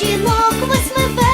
жінок восьми.